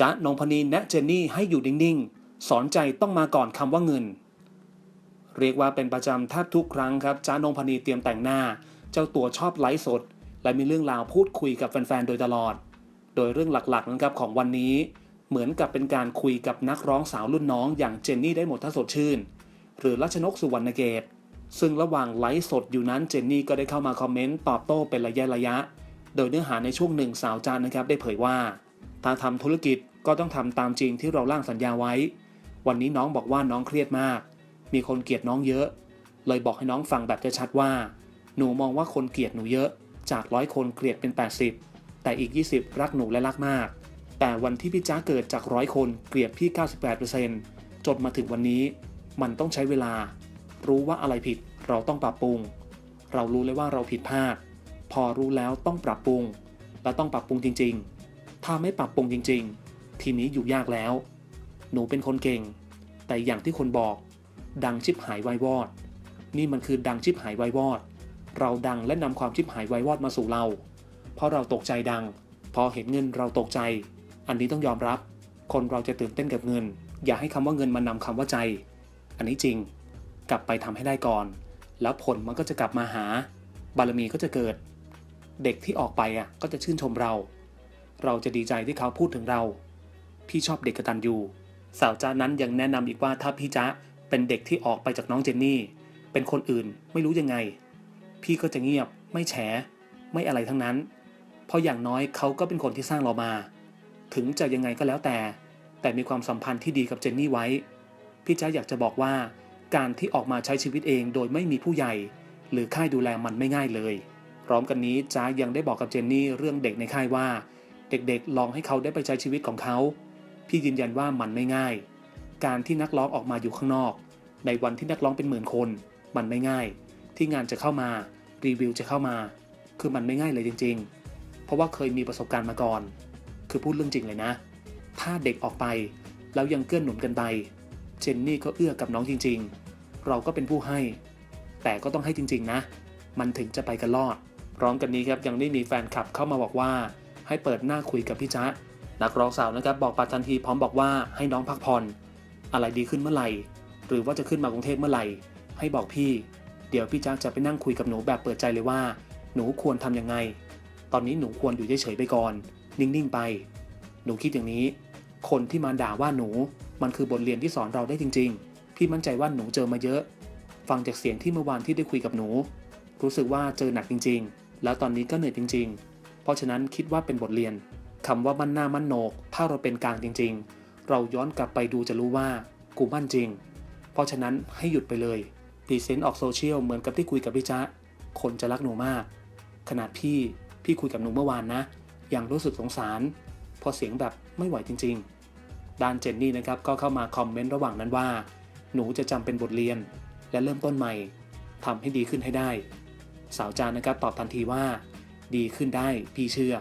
จ๊ะนงพนีแนะเจนนี่ให้อยู่นิ่งๆ สอนใจต้องมาก่อนคำว่าเงิน เรียกว่าเป็นประจำแทบทุกครั้งครับจ๊ะนงพนีเตรียมแต่งหน้า เจ้าตัวชอบไลฟ์สด และมีเรื่องราวพูดคุยกับแฟนๆ โดยตลอด โดยเรื่องหลักๆนะครับของวันนี้ เหมือนกับเป็นการคุยกับนักร้องสาวรุ่นน้องอย่างเจนนี่ได้หมดถ้าสดชื่น หรือรัชนกสุวรรณเกตซึ่งระหว่างไลฟ์สดอยู่นั้นเจนนี่ก็ได้เข้ามาคอมเมนต์ตอบโต้เป็นระยะระยะ โดยเนื้อหาในช่วงหนึ่งสาวจานนะครับได้เผยว่า ถ้าทำธุรกิจก็ต้องทำตามจริงที่เราร่างสัญญาไว้ วันนี้น้องบอกว่าน้องเครียดมาก มีคนเกลียดน้องเยอะ เลยบอกให้น้องฟังแบบจะชัดว่า หนูมองว่าคนเกลียดหนูเยอะ จากร้อยคนเกลียดเป็น 80 แต่อีก 20 รักหนูและรักมาก แต่วันที่พี่จ้าเกิดจากร้อยคนเกลียดพี่ 98%จนมาถึงวันนี้ มันต้องใช้เวลา รู้ว่าอะไรผิดเราต้องปรับปรุง เรารู้เลยว่าเราผิดพลาด พอรู้แล้วต้องปรับปรุง และต้องปรับปรุงจริง ๆ ถ้าไม่ปรับปรุงจริง ๆ ทีนี้อยู่ยากแล้ว หนูเป็นคนเก่ง แต่อย่างที่คนบอก ดังชิบหายไวายวอด นี่มันคือดังชิบหายไวายวอด เราดังและนำความชิบหายไวายวอดมาสู่เรา เพราะเราตกใจดัง พอเห็นเงินเราตกใจ อันนี้ต้องยอมรับ คนเราจะตื่นเต้นกับเงิน อย่าให้คำว่าเงินมานำคำว่าใจ อันนี้จริง กลับไปทำให้ได้ก่อน แล้วผลมันก็จะกลับมาหา บารมีก็จะเกิด เด็กที่ออกไปอะก็จะชื่นชมเรา เราจะดีใจที่เขาพูดถึงเรา พี่ชอบเด็กกระตันยูสาวจ้านั้นยังแนะนำอีกว่าถ้าพี่จ๊ะเป็นเด็กที่ออกไปจากน้องเจนนี่ เป็นคนอื่นไม่รู้ยังไง พี่ก็จะเงียบไม่แฉ ไม่อะไรทั้งนั้น เพราะอย่างน้อยเขาก็เป็นคนที่สร้างเรามา ถึงจะยังไงก็แล้วแต่ แต่มีความสัมพันธ์ที่ดีกับเจนนี่ไว้ พี่จ๊ะอยากจะบอกว่า การที่ออกมาใช้ชีวิตเองโดยไม่มีผู้ใหญ่ หรือค่ายดูแลมันไม่ง่ายเลย พร้อมกันนี้จ้ายังได้บอกกับเจนนี่เรื่องเด็กในค่ายว่า เด็กๆ ลองให้เขาได้ไปใช้ชีวิตของเขา พี่ยืนยันว่ามันไม่ง่าย การที่นักร้องออกมาอยู่ข้างนอก ในวันที่นักร้องเป็นหมื่นคน มันไม่ง่าย ที่งานจะเข้ามา รีวิวจะเข้ามา คือมันไม่ง่ายเลยจริง ๆ เพราะว่าเคยมีประสบการณ์มาก่อน คือพูดเรื่องจริงเลยนะ ถ้าเด็กออกไป แล้วยังเกื้อนหนุนกันไป เจนนี่ก็เอื้อกับน้องจริง ๆ เราก็เป็นผู้ให้ แต่ก็ต้องให้จริง ๆ นะ มันถึงจะไปกันรอด พร้อมกันนี้ครับยังได้มีแฟนคลับเข้ามาบอกว่า ให้เปิดหน้าคุยกับพี่จ๊ะนักร้องสาวนะครับบอกปัดทันทีพร้อมบอกว่าให้น้องพักผ่อนอะไรดีขึ้นเมื่อไหร่ หรือว่าจะขึ้นมากรุงเทพเมื่อไหร่ ให้บอกพี่ เดี๋ยวพี่จ๊ะจะไปนั่งคุยกับหนูแบบเปิดใจเลยว่า หนูควรทำยังไง ตอนนี้หนูควรอยู่เฉยๆไปก่อน นิ่งๆไป หนูคิดอย่างนี้ คนที่มาด่าว่าหนูมันคือบทเรียนที่สอนเราได้จริง ๆ พี่มั่นใจว่าหนูเจอมาเยอะ ฟังจากเสียงที่เมื่อวานที่ได้คุยกับหนู รู้สึกว่าเจอหนักจริง ๆ แล้วตอนนี้ก็เหนื่อยจริง ๆ เพราะฉะนั้นคิดว่าเป็นบทเรียนคำว่ามั่นหน้ามั่นโหนก ถ้าเราเป็นกลางจริง ๆ เราย้อนกลับไปดูจะรู้ว่ากูมั่นจริง เพราะฉะนั้นให้หยุดไปเลยพรีเซนต์ออกโซเชียลเหมือนกับที่คุยกับพี่จ๊ะคนจะรักหนูมาก ขนาดพี่พี่คุยกับหนูเมื่อวานนะ ยังรู้สึกสงสาร พอเสียงแบบไม่ไหวจริง ๆ ด้านเจนนี่นะครับก็เข้ามาคอมเมนต์ระหว่างนั้นว่า หนูจะจำเป็นบทเรียน และเริ่มต้นใหม่ทำให้ดีขึ้นให้ได้ สาวจานนะครับตอบทันทีว่า ดีขึ้นได้พี่เชื่อ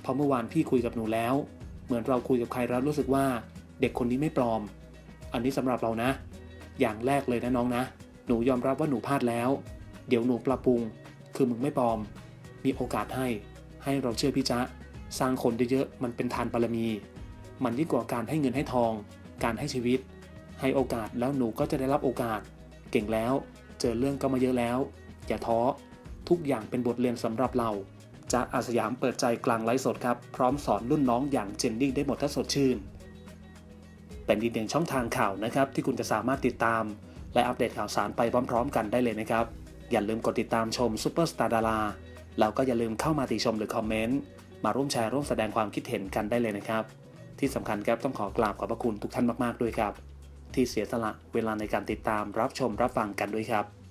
เพราะเมื่อวานพี่คุยกับหนูแล้ว เหมือนเราคุยกับใครแล้วรู้สึกว่าเด็กคนนี้ไม่ปลอม อันนี้สำหรับเรานะ อย่างแรกเลยนะน้องนะ หนูยอมรับว่าหนูพลาดแล้ว เดี๋ยวหนูปรับปรุง คือมึงไม่ปลอม มีโอกาสให้ ให้เราเชื่อพี่จ๊ะ สร้างคนเยอะๆมันเป็นทานบารมี มันยิ่งกว่าการให้เงินให้ทอง การให้ชีวิต ให้โอกาสแล้วหนูก็จะได้รับโอกาส เก่งแล้ว เจอเรื่องก็มาเยอะแล้ว อย่าท้อ ทุกอย่างเป็นบทเรียนสำหรับเราจ๊ะอาสยามเปิดใจกลางไลฟ์สดครับ พร้อมสอนรุ่นน้องอย่างเจนนี่ได้หมดถ้าสดชื่น เป็นอีกหนึ่งช่องทางข่าวนะครับ ที่คุณจะสามารถติดตาม และอัปเดตข่าวสารไปพร้อม ๆ กันได้เลยนะครับ อย่าลืมกดติดตามชมซูเปอร์สตาร์ดาราแล้วก็อย่าลืมเข้ามาติชมหรือคอมเมนต์มาร่วมแชร์ร่วมแสดงความคิดเห็นกันได้เลยนะครับ ที่สำคัญครับต้องขอกราบขอบพระคุณทุกท่านมากๆด้วยครับ ที่เสียสละเวลาในการติดตามรับชมรับฟังกันด้วยครับ